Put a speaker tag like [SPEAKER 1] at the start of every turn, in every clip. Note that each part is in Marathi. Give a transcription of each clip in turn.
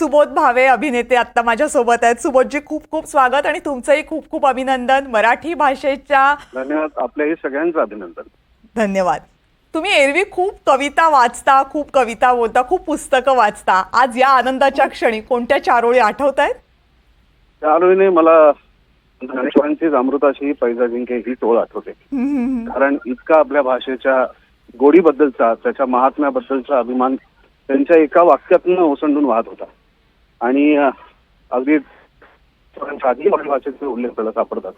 [SPEAKER 1] सुबोध भावे अभिनेते आत्ता माझ्यासोबत आहेत. सुबोधजी खूप खूप स्वागत आणि तुमचंही खूप खूप अभिनंदन मराठी भाषेच्या
[SPEAKER 2] धन्यवाद. आपल्याही सगळ्यांचं अभिनंदन.
[SPEAKER 1] धन्यवाद. तुम्ही एरवी खूप कविता वाचता खूप कविता बोलता खूप पुस्तकं वाचता. आज या आनंदाच्या क्षणी कोणत्या चारोळी आठवत आहेत
[SPEAKER 2] आलोईने मला ज्ञानेश्वरांची अमृताची पैजा जिंके ही टोळ आठवते. कारण इतका आपल्या भाषेच्या गोडीबद्दलचा त्याच्या महात्म्याबद्दलचा अभिमान त्यांच्या एका वाक्यातनं ओसंडून वाहत होता. आणि अगदी मराठी भाषेचे उल्लेख त्याला सापडतात.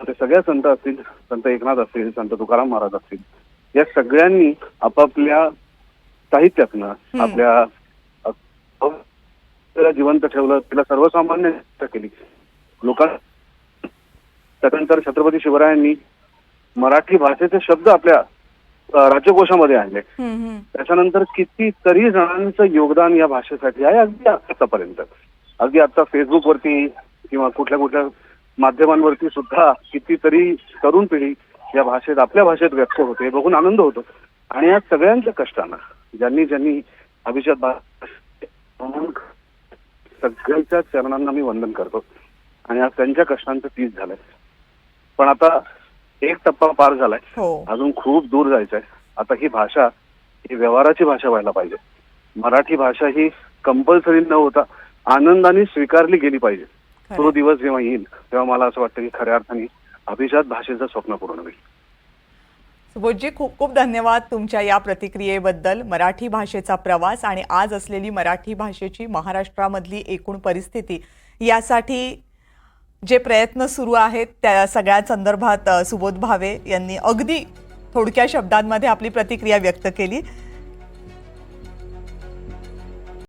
[SPEAKER 2] ते सगळ्या संत असतील संत एकनाथ असतील संत तुकाराम महाराज असतील या सगळ्यांनी आपापल्या साहित्यातनं आपल्या जिवंत ठेवलं तिला सर्वसामान्य केली. लोकां त्यानंतर छत्रपती शिवरायांनी मराठी भाषेचे शब्द आपल्या राज्यकोशामध्ये आणले. त्याच्यानंतर कितीतरी जणांचं योगदान या भाषेसाठी आहे अगदी आतापर्यंत. अगदी आता फेसबुकवरती किंवा कुठल्या कुठल्या माध्यमांवरती सुद्धा कितीतरी तरुण पिढी या भाषेत आपल्या भाषेत व्यक्त होते हे बघून आनंद होतो. आणि या सगळ्यांच्या कष्टानं ज्यांनी ज्यांनी अभिजात सगळ्यांच्या चरणांना मी वंदन करतो. आणि आज त्यांच्या कष्टांचं तीच झालंय. पण आता एक टप्पा पार झालाय.
[SPEAKER 1] हो.
[SPEAKER 2] अजून खूप दूर जायचंय. आता ही भाषा ही व्यवहाराची भाषा व्हायला पाहिजे. मराठी भाषा ही कंपल्सरी न होता आनंदाने स्वीकारली गेली पाहिजे. तो. दिवस जेव्हा येईल तेव्हा मला असं वाटतं की खऱ्या अर्थाने अभिजात भाषेचं स्वप्न पूर्ण होईल.
[SPEAKER 1] सुबोधजी खूप खूप धन्यवाद तुमच्या या प्रतिक्रियेबद्दल. मराठी भाषेचा प्रवास आणि आज असलेली मराठी भाषेची महाराष्ट्रामधली एकूण परिस्थिती यासाठी जे प्रयत्न सुरू आहेत त्या सगळ्या संदर्भात सुबोध भावे यांनी अगदी थोडक्या शब्दांमध्ये आपली प्रतिक्रिया व्यक्त केली.